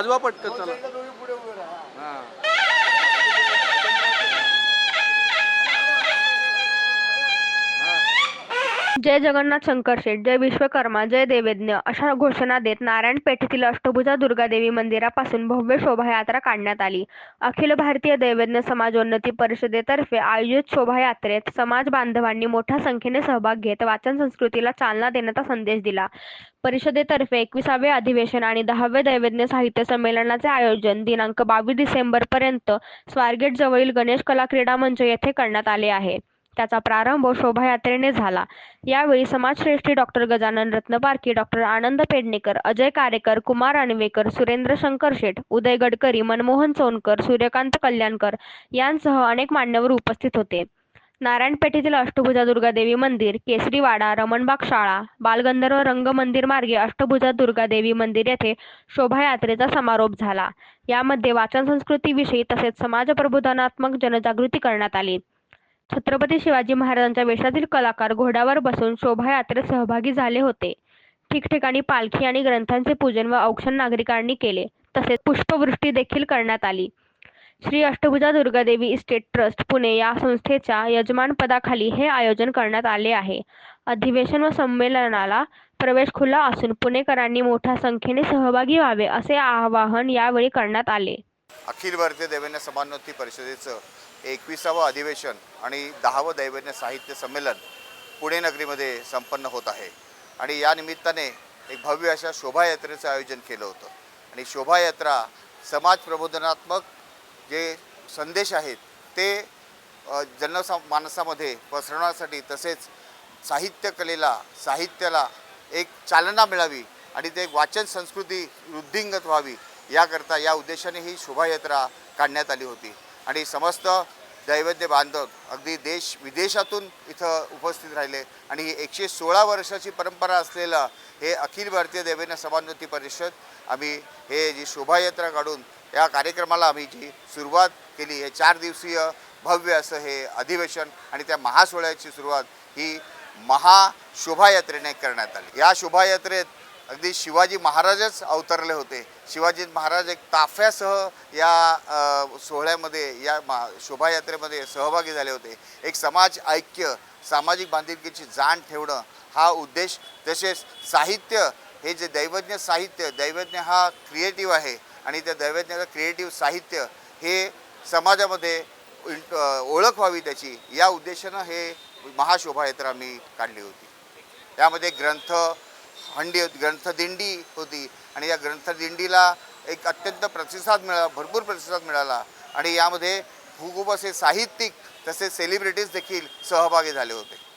वाजवा पटकन चला. जय जगन्नाथ शंकरशेठ जय विश्वकर्मा जय देवज्ञ अशा घोषणा देत नारायण पेठेतील अष्टभुजा दुर्गादेवी मंदिरापासून भव्य शोभायात्रा काढण्यात आली. अखिल भारतीय दैवज्ञ समाजोन्नती परिषदेतर्फे आयोजित शोभायात्रेत समाज बांधवांनी मोठ्या संख्येने सहभाग घेत वाचन संस्कृतीला चालना देण्याचा संदेश दिला. परिषदेतर्फे एकविसावे अधिवेशन आणि दहावे दैवज्ञ साहित्य संमेलनाचे आयोजन दिनांक बावीस डिसेंबर पर्यंत स्वारगेट जवळील गणेश कला क्रीडा मंच येथे करण्यात आले आहे. त्याचा प्रारंभ शोभायात्रेने झाला. यावेळी समाजश्रेष्ठी डॉक्टर गजानन रत्नपारखी डॉक्टर आनंद पेडणेकर अजय कारेकर कुमार आणवेकर सुरेंद्र शंकर शेठ उदय गडकरी मनमोहन सोनकर सूर्यकांत कल्याणकर यांसह अनेक मान्यवर उपस्थित होते. नारायणपेठेतील अष्टभुजा दुर्गादेवी मंदिर केसरीवाडा रमणबाग शाळा बालगंधर्व रंगमंदिर मार्गे अष्टभुजा दुर्गादेवी मंदिर येथे शोभायात्रेचा समारोप झाला. यामध्ये वाचन संस्कृतीविषयी तसेच समाज प्रबोधनात्मक जनजागृती करण्यात आली. छत्रपती शिवाजी महाराजांच्या वेशातील कलाकार घोड्यावर बसून शोभायात्रेत सहभागी झाले होते. ठिकठिकाणी पालखी आणि ग्रंथांचे पूजन व औक्षण नागरिकांनी केले. तसेच पुष्पवृष्टी देखील करण्यात आली. श्री अष्टभुजा दुर्गादेवी इस्टेट ट्रस्ट पुणे या संस्थेच्या यजमानपदाखाली हे आयोजन करण्यात आले आहे. अधिवेशन व संमेलनाला प्रवेश खुला असून पुणेकरांनी मोठ्या संख्येने सहभागी व्हावे असे आवाहन यावेळी करण्यात आले. अखिल भारतीय देवेंद्र समानोत्ती परिषदेचं एकविसावं अधिवेशन आणि दहावं दैवन्य साहित्य संमेलन पुणे नगरीमध्ये संपन्न होत आहे. आणि या निमित्ताने एक भव्य अशा शोभायात्रेचं आयोजन केलं होतं. आणि शोभायात्रा समाज प्रबोधनात्मक जे संदेश आहेत ते जनसा माणसामध्ये पसरवण्यासाठी तसेच साहित्य कलेला साहित्याला एक चालना मिळावी आणि ते वाचन संस्कृती वृद्धिंगत व्हावी याकरता या उद्देशाने ही शोभायात्रा काढण्यात आली होती. आणि समस्त दैवज्ञ बांधव अगदी देश विदेशातून इथं उपस्थित राहिले. आणि ही एकशे सोळा वर्षाची परंपरा असलेलं हे अखिल भारतीय दैवज्ञ समानोन्नती परिषद आम्ही हे जी शोभायात्रा काढून या कार्यक्रमाला आम्ही जी सुरुवात केली हे चार दिवसीय भव्य असं हे अधिवेशन आणि त्या महासोहळ्याची सुरुवात ही महाशोभायात्रेने करण्यात आली. या शोभायात्रेत अगदी शिवाजी महाराजच अवतरले होते. शिवाजी महाराज एक ताफ्यासह या सोहळ्यामध्ये या मा शोभायात्रेमध्ये सहभागी झाले होते. एक समाज ऐक्य सामाजिक बांधिलकीची जाण ठेवणं हा उद्देश तसेच साहित्य हे जे दैवज्ञ साहित्य दैवज्ञ हा क्रिएटिव्ह आहे आणि त्या दैवज्ञाचं क्रिएटिव्ह साहित्य हे समाजामध्ये ओळख व्हावी त्याची या उद्देशानं हे महाशोभायात्रा आम्ही काढली होती. त्यामध्ये ग्रंथ हंडी होती ग्रंथदिंडी होती. आणि या ग्रंथदिंडीला एक अत्यंत प्रतिसाद मिळाला भरपूर प्रतिसाद मिळाला. आणि यामध्ये खूप असे साहित्यिक तसेच सेलिब्रिटीज देखील सहभागी झाले होते.